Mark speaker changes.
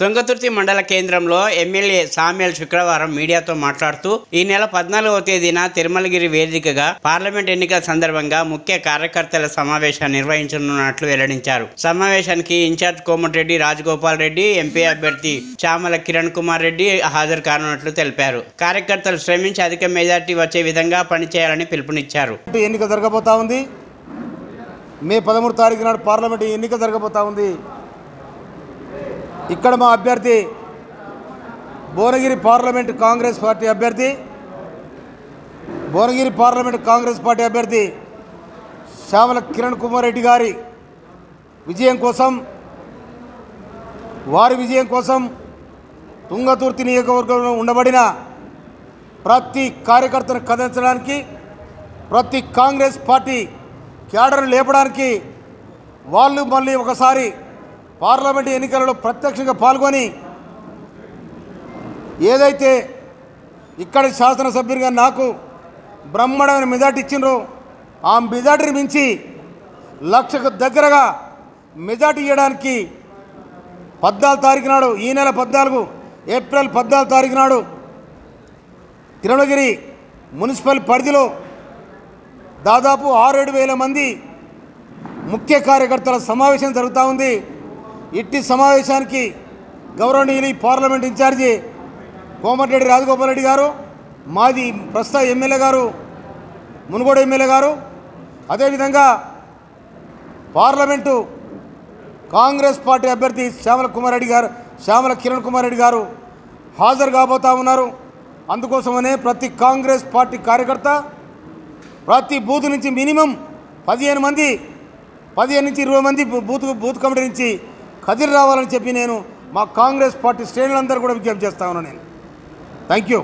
Speaker 1: తుంగతుర్తి మండల కేంద్రంలో MLA Samuel శుక్రవారం మీడియాతో మాట్లాడుతూ ఈ నెల పద్నాలుగవ తేదీన తిరుమలగిరి వేదికగా పార్లమెంట్ ఎన్నికల సందర్భంగా ముఖ్య కార్యకర్తల సమావేశాన్ని నిర్వహించనున్నట్లు వెల్లడించారు. సమావేశానికి ఇన్ఛార్జ్ కోమటిరెడ్డి రాజగోపాల్ రెడ్డి ఎంపీ అభ్యర్థి చామల కిరణ్ కుమార్ రెడ్డి హాజరు కానున్నట్లు తెలిపారు. కార్యకర్తలు శ్రమించి అధిక మెజార్టీ వచ్చే విధంగా పనిచేయాలని పిలుపునిచ్చారు.
Speaker 2: ఎన్నిక జరగబోతా ఉంది. మే పదమూడు తారీఖు నాడు పార్లమెంట్ ఎన్నిక జరగబోతా ఉంది. ఇక్కడ మా అభ్యర్థి భువనగిరి పార్లమెంట్ కాంగ్రెస్ పార్టీ అభ్యర్థి భువనగిరి పార్లమెంట్ కాంగ్రెస్ పార్టీ అభ్యర్థి శ్యామల కిరణ్ కుమార్ రెడ్డి గారి విజయం కోసం వారి విజయం కోసం తుంగతుర్తి నియోజకవర్గంలో ఉండబడిన ప్రతి కార్యకర్తను కదిలించడానికి ప్రతి కాంగ్రెస్ పార్టీ క్యాడర్ను లేపడానికి వాళ్ళు మళ్ళీ ఒకసారి పార్లమెంట్ ఎన్నికలలో ప్రత్యక్షంగా పాల్గొని ఏదైతే ఇక్కడ శాసనసభ్యునిగా నాకు బ్రహ్మడమైన మెజార్టీ ఇచ్చిండ్రో ఆ మెజార్టీని మించి లక్షకు దగ్గరగా మెజార్టీ ఇవ్వడానికి పద్నాలుగు తారీఖు నాడు ఈ నెల పద్నాలుగు ఏప్రిల్ పద్నాలుగు తారీఖు నాడు తిరుమలగిరి మున్సిపల్ పరిధిలో దాదాపు ఆరేడు వేల మంది ముఖ్య కార్యకర్తల సమావేశం జరుగుతూ ఉంది. ఇట్టి సమావేశానికి గౌరవనీయులు ఈ పార్లమెంట్ ఇన్ఛార్జి కోమటిరెడ్డి రాజగోపాల్ రెడ్డి గారు మాది ప్రస్తుత ఎమ్మెల్యే గారు మునుగోడు ఎమ్మెల్యే గారు అదేవిధంగా పార్లమెంటు కాంగ్రెస్ పార్టీ అభ్యర్థి శ్యామల కుమార్ రెడ్డి గారు శ్యామల కిరణ్ కుమార్ రెడ్డి గారు హాజరు కాబోతా ఉన్నారు. అందుకోసమనే ప్రతి కాంగ్రెస్ పార్టీ కార్యకర్త ప్రతి బూత్ నుంచి మినిమం పదిహేను మంది పదిహేను నుంచి ఇరవై మంది బూత్ బూత్ కమిటీ నుంచి కదిరి రావాలని చెప్పి నేను మా కాంగ్రెస్ పార్టీ శ్రేణులందరూ కూడా విజ్ఞప్తి చేస్తా ఉన్నాను నేను. Thank you